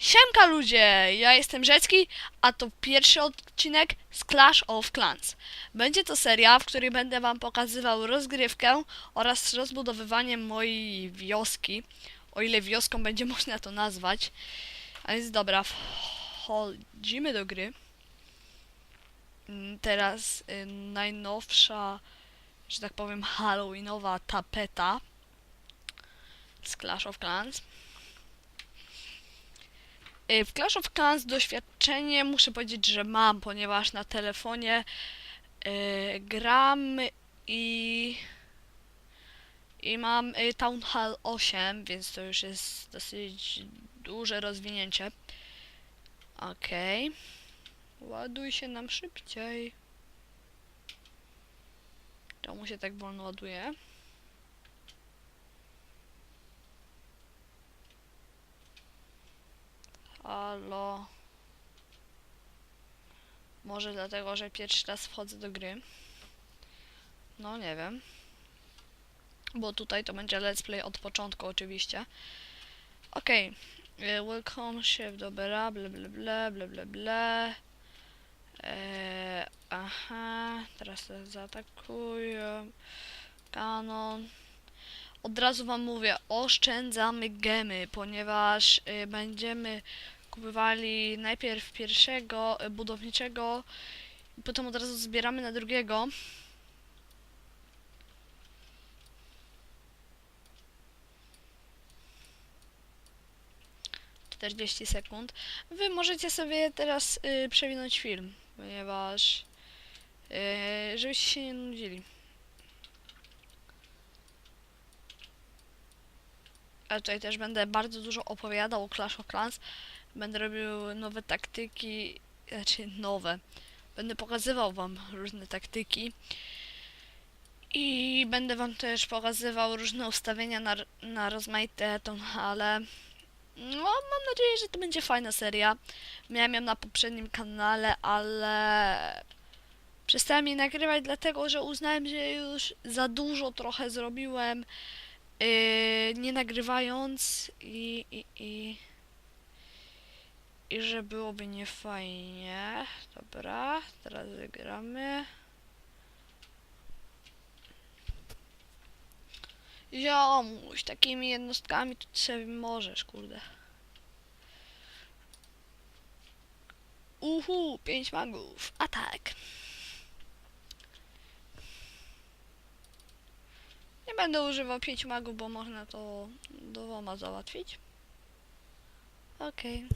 Siemka ludzie, ja jestem Rzecki, a to pierwszy odcinek z Clash of Clans. Będzie to seria, w której będę wam pokazywał rozgrywkę oraz rozbudowywanie mojej wioski, o ile wioską będzie można to nazwać. A więc dobra, wchodzimy do gry. Mm, Teraz y, najnowsza, że tak powiem, halloweenowa tapeta z Clash of Clans. Y, W Clash of Clans doświadczenie muszę powiedzieć, że mam, ponieważ na telefonie y, gram i i mam y, Town Hall 8, więc to już jest dosyć duże rozwinięcie. Okej. Ładuj się nam szybciej. Czemu się tak wolno ładuje? Halo. Może dlatego, że pierwszy raz wchodzę do gry. No nie wiem. Bo tutaj to będzie let's play od początku oczywiście. Okej. Okay. Welcome shift, dobra, ble ble ble, ble ble ble. Eee, aha, teraz zaatakuję. Kanon. Od razu wam mówię, oszczędzamy gemy, ponieważ y, będziemy kupowali najpierw pierwszego y, budowniczego, potem od razu zbieramy na drugiego. Czterdzieści sekund. Wy możecie sobie teraz y, przewinąć film, ponieważ y, żebyście się nie nudzili. A tutaj też będę bardzo dużo opowiadał o Clash of Clans. Będę robił nowe taktyki, znaczy nowe. Będę pokazywał wam różne taktyki. I będę wam też pokazywał różne ustawienia na, na rozmaite ale no, mam nadzieję, że to będzie fajna seria. Miałem ją na poprzednim kanale, ale przestałem jej nagrywać dlatego, że uznałem, że już za dużo trochę zrobiłem yy, nie nagrywając i, i, i, i że byłoby niefajnie. Dobra, teraz wygramy. Ziomuś, takimi jednostkami ty sobie możesz, kurde. Uhu, pięć magów, atak. Nie będę używał pięciu magów, bo można to dwoma załatwić. Okej.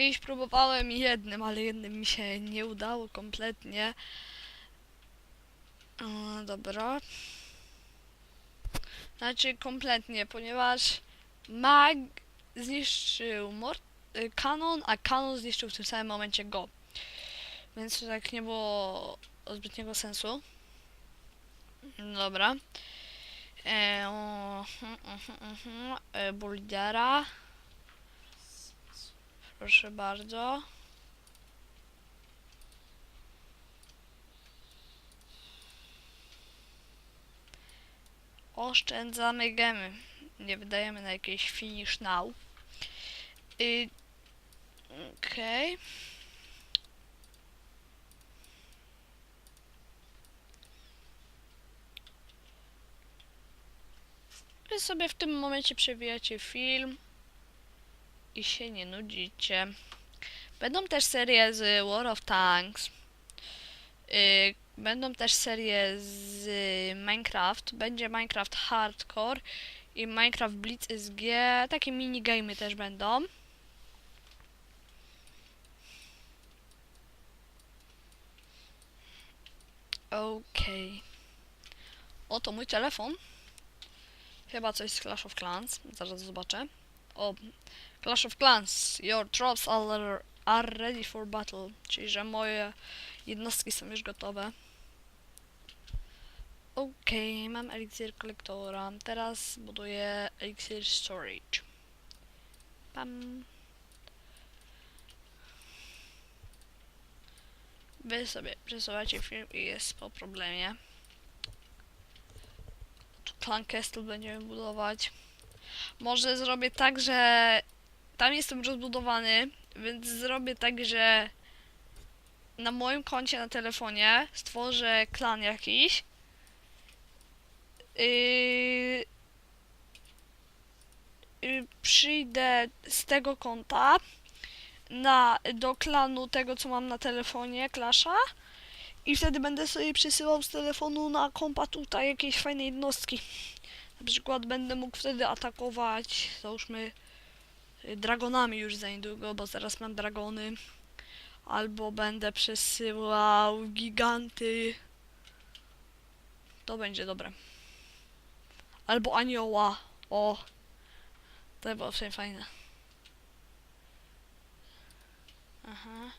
Kiedyś próbowałem jednym, ale jednym mi się nie udało kompletnie. O, dobra. Znaczy kompletnie, ponieważ mag zniszczył mor- y, kanon, a kanon zniszczył w tym samym momencie go. Więc to tak nie było zbytniego sensu. Dobra. E, o, mhm, mhm, mhm. E, Buldera. Proszę bardzo. Oszczędzamy gemy. Nie wydajemy na jakieś finish now. Y, Okej. Wy sobie w tym momencie przewijacie film i się nie nudzicie. Będą też serie z War of Tanks. Yy, będą też serie z Minecraft. Będzie Minecraft Hardcore i Minecraft Blitz SG. Takie minigamy też będą. Okej. Oto mój telefon. Chyba coś z Clash of Clans. Zaraz zobaczę. O, Clash of Clans. Your troops are, are ready for battle. Czyli, że moje jednostki są już gotowe. Okej, mam eliksir kolektora. Teraz buduję eliksir storage. Pam. Wy sobie przesuwacie film i jest po problemie. Tu Clan Castle będziemy budować. Może zrobię tak, że tam jestem rozbudowany, więc zrobię tak, że na moim koncie na telefonie stworzę klan jakiś. Yy, yy, przyjdę z tego konta na, do klanu tego, co mam na telefonie, Klasza. I wtedy będę sobie przesyłał z telefonu na kompa tutaj jakieś fajne jednostki. Na przykład będę mógł wtedy atakować, załóżmy, dragonami już za niedługo, bo zaraz mam dragony. Albo będę przesyłał giganty. To będzie dobre. Albo anioła. O. To by było sobie fajne. Aha.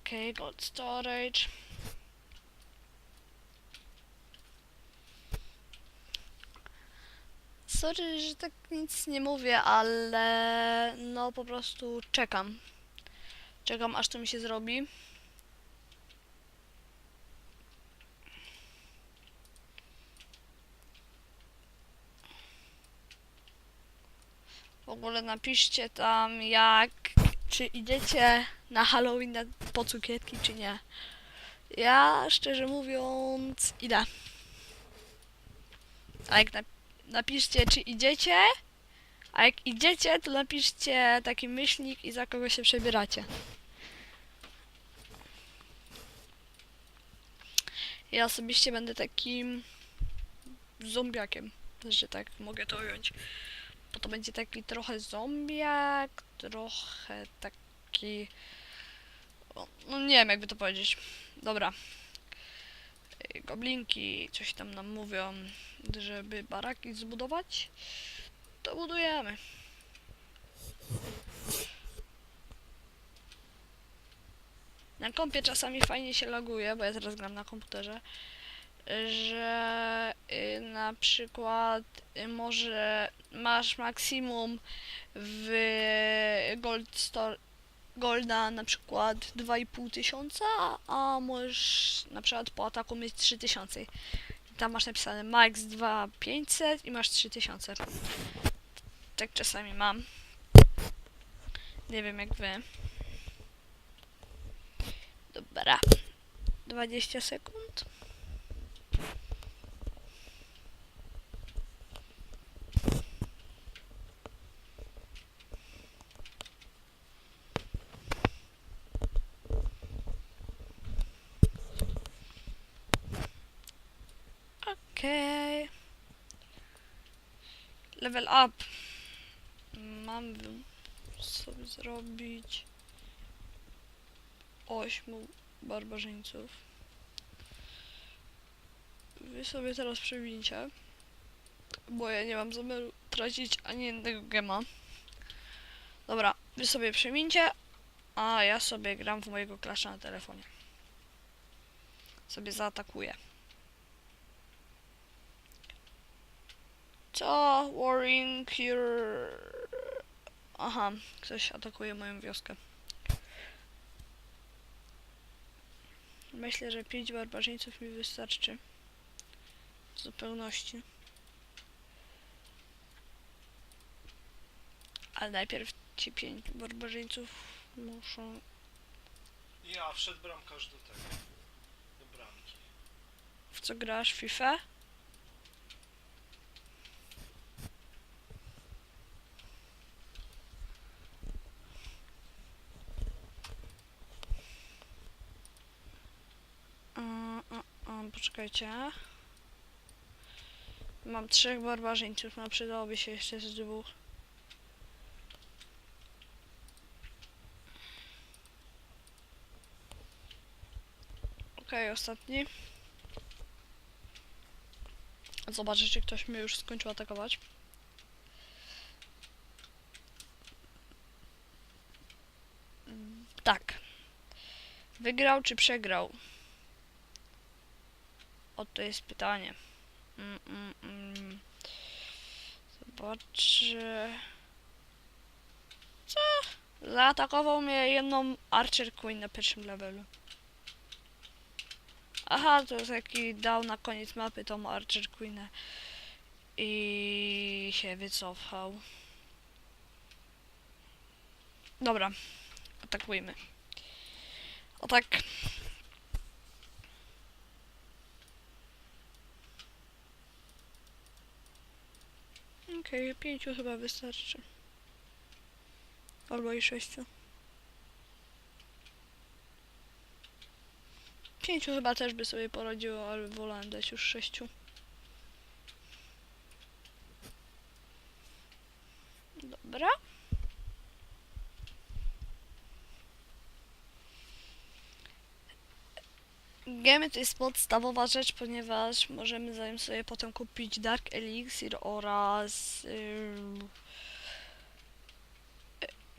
Okej, gold storage. Sorry, że tak nic nie mówię, ale no po prostu czekam. Czekam aż to mi się zrobi. W ogóle napiszcie tam jak, czy idziecie na Halloween po cukierki, czy nie. Ja szczerze mówiąc idę. A jak nap napiszcie czy idziecie, a jak idziecie, to napiszcie taki myślnik i za kogo się przebieracie. Ja osobiście będę takim zombiakiem, że tak mogę to ująć. Bo to będzie taki trochę zombiak, trochę taki... No nie wiem jakby to powiedzieć. Dobra. Goblinki coś tam nam mówią, żeby baraki zbudować. To budujemy. Na kompie czasami fajnie się laguje, bo ja teraz gram na komputerze, że y, na przykład y, może masz maksimum w Gold Store Golda na przykład 2,5 tysiąca, a możesz na przykład po ataku mieć 3000. Tam masz napisane max 2500 i masz 3000. Tak czasami mam. Nie wiem jak wy. Dobra. 20 sekund. Okej. Level up. Mam sobie zrobić ośmiu barbarzyńców. Wy sobie teraz przewincie, bo ja nie mam zamiaru tracić ani jednego gema. Dobra, wy sobie przewincie, a ja sobie gram w mojego klasza na telefonie. Sobie zaatakuję. Co? Warring your... Aha, ktoś atakuje moją wioskę. Myślę, że 5 barbarzyńców mi wystarczy. W zupełności. Ale najpierw ci 5 barbarzyńców muszą... Ja wszedł bramkarz do tego. Do bramki. W co grasz? FIFA? Mm, mm, mm, Poczekajcie. Mam trzech barbarzyńców, no przydałoby się jeszcze z dwóch. Okej, ostatni. Zobaczę, czy ktoś mnie już skończył atakować. Tak. Wygrał czy przegrał? O, to jest pytanie. Mm, mm, mm. Co? Zaatakował mnie jedną Archer Queen na pierwszym levelu. Aha, to jest jaki dał na koniec mapy tą Archer Queenę. I się wycofał. Dobra, atakujmy. O tak. Okej, pięciu chyba wystarczy. Albo i sześciu. Pięciu chyba też by sobie poradziło, ale wolałem dać już sześciu. Dobra. Gemy to jest podstawowa rzecz, ponieważ możemy zanim sobie potem kupić Dark Elixir oraz e,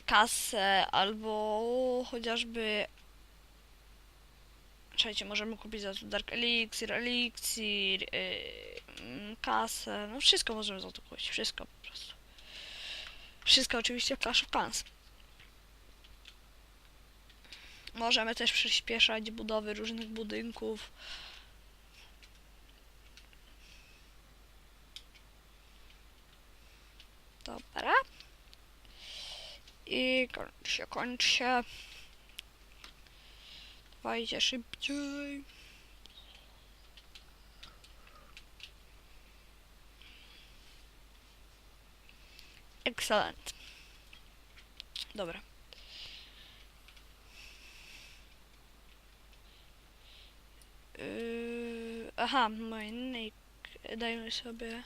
kasę albo chociażby Słuchajcie, możemy kupić za to Dark Elixir, Elixir, yy, kasę, no wszystko możemy za to kupić, wszystko po prostu. Wszystko oczywiście w Clash of Clans. Możemy też przyspieszać budowy różnych budynków. Dobra. I kończy się, kończy się. Dawajcie szybciej. Excellent. Dobra. Yy, aha, nick. Dajmy sobie.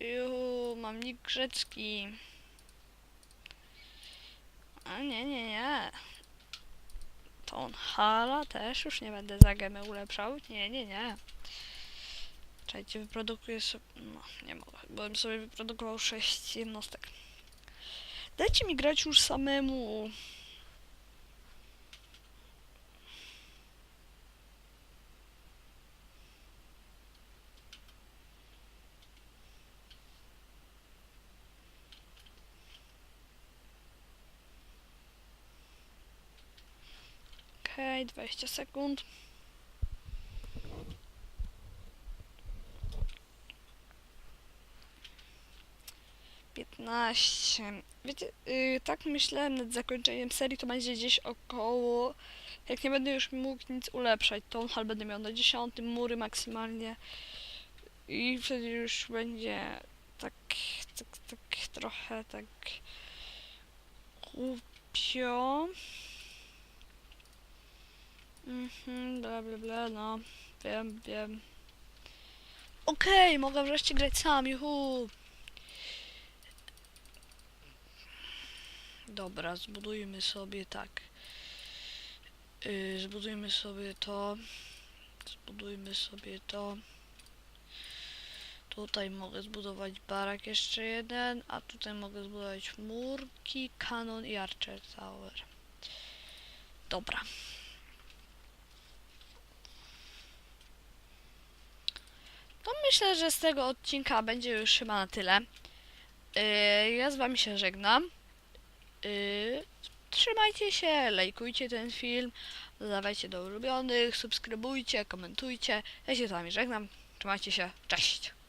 Juhu, mam nick grzecki. A nie, nie, nie. Ton hala też już nie będę za ulepszał. Nie, nie, nie. Czekajcie, wyprodukuję sobie... No, nie mogę, bym sobie wyprodukował 6 jednostek. Dajcie mi grać już samemu. Okej, 20 sekund. Piętnaście. Wiecie, yy, tak myślałem nad zakończeniem serii, to będzie gdzieś około... Jak nie będę już mógł nic ulepszać, to hal będę miał na dziesiątym, mury maksymalnie. I wtedy już będzie tak, tak, tak trochę tak głupio. Mhm, bla bla bla, no. Wiem, wiem. Okej, mogę wreszcie grać sam, juhu! Dobra, zbudujmy sobie tak. Yy, zbudujmy sobie to. Zbudujmy sobie to. Tutaj mogę zbudować barak jeszcze jeden, a tutaj mogę zbudować murki, kanon i archer tower. Dobra. To myślę, że z tego odcinka będzie już chyba na tyle. Yy, ja z wami się żegnam. Yy, trzymajcie się, lajkujcie ten film, dodawajcie do ulubionych, subskrybujcie, komentujcie. Ja się z wami żegnam. Trzymajcie się, cześć!